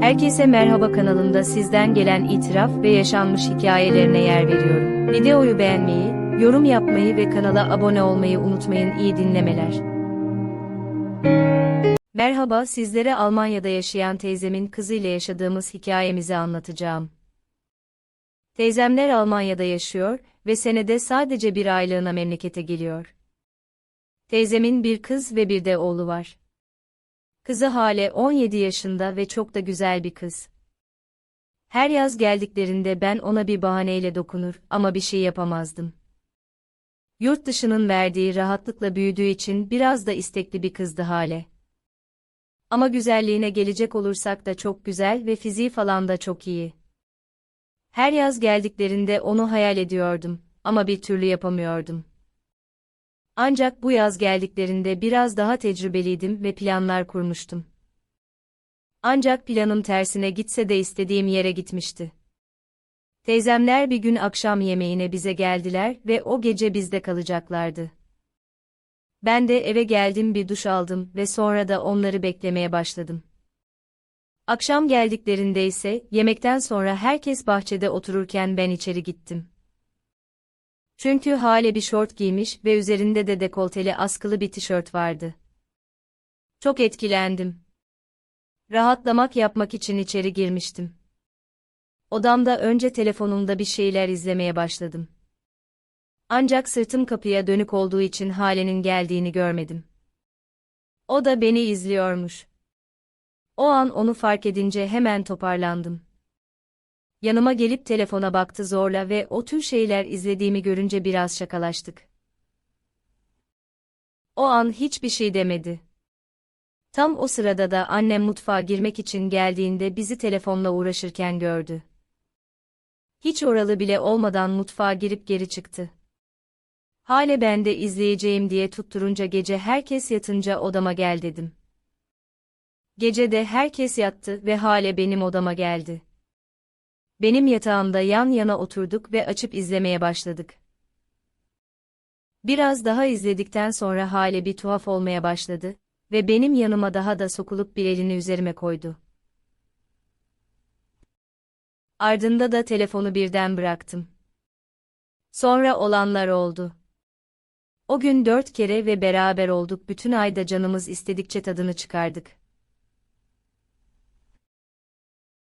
Herkese merhaba kanalımda sizden gelen itiraf ve yaşanmış hikayelerine yer veriyorum. Videoyu beğenmeyi, yorum yapmayı ve kanala abone olmayı unutmayın iyi dinlemeler. Merhaba sizlere Almanya'da yaşayan teyzemin kızıyla yaşadığımız hikayemizi anlatacağım. Teyzemler Almanya'da yaşıyor ve senede sadece bir aylığına memlekete geliyor. Teyzemin bir kız ve bir de oğlu var. Kızı Hale 17 yaşında ve çok da güzel bir kız. Her yaz geldiklerinde ben ona bir bahaneyle dokunur ama bir şey yapamazdım. Yurt dışının verdiği rahatlıkla büyüdüğü için biraz da istekli bir kızdı Hale. Ama güzelliğine gelecek olursak da çok güzel ve fiziği falan da çok iyi. Her yaz geldiklerinde onu hayal ediyordum ama bir türlü yapamıyordum. Ancak bu yaz geldiklerinde biraz daha tecrübeliydim ve planlar kurmuştum. Ancak planım tersine gitse de istediğim yere gitmişti. Teyzemler bir gün akşam yemeğine bize geldiler ve o gece bizde kalacaklardı. Ben de eve geldim bir duş aldım ve sonra da onları beklemeye başladım. Akşam geldiklerinde ise yemekten sonra herkes bahçede otururken ben içeri gittim. Çünkü Hale bir şort giymiş ve üzerinde de dekolteli askılı bir tişört vardı. Çok etkilendim. Rahatlamak yapmak için içeri girmiştim. Odamda önce telefonumda bir şeyler izlemeye başladım. Ancak sırtım kapıya dönük olduğu için Hale'nin geldiğini görmedim. O da beni izliyormuş. O an onu fark edince hemen toparlandım. Yanıma gelip telefona baktı zorla ve o tür şeyler izlediğimi görünce biraz şakalaştık. O an hiçbir şey demedi. Tam o sırada da annem mutfağa girmek için geldiğinde bizi telefonla uğraşırken gördü. Hiç oralı bile olmadan mutfağa girip geri çıktı. Hale ben de izleyeceğim diye tutturunca gece herkes yatınca odama gel dedim. Gece de herkes yattı ve Hale benim odama geldi. Benim yatağımda yan yana oturduk ve açıp izlemeye başladık. Biraz daha izledikten sonra Hale bir tuhaf olmaya başladı ve benim yanıma daha da sokulup bir elini üzerime koydu. Ardında da telefonu birden bıraktım. Sonra olanlar oldu. O gün dört kere ve beraber olduk bütün ayda canımız istedikçe tadını çıkardık.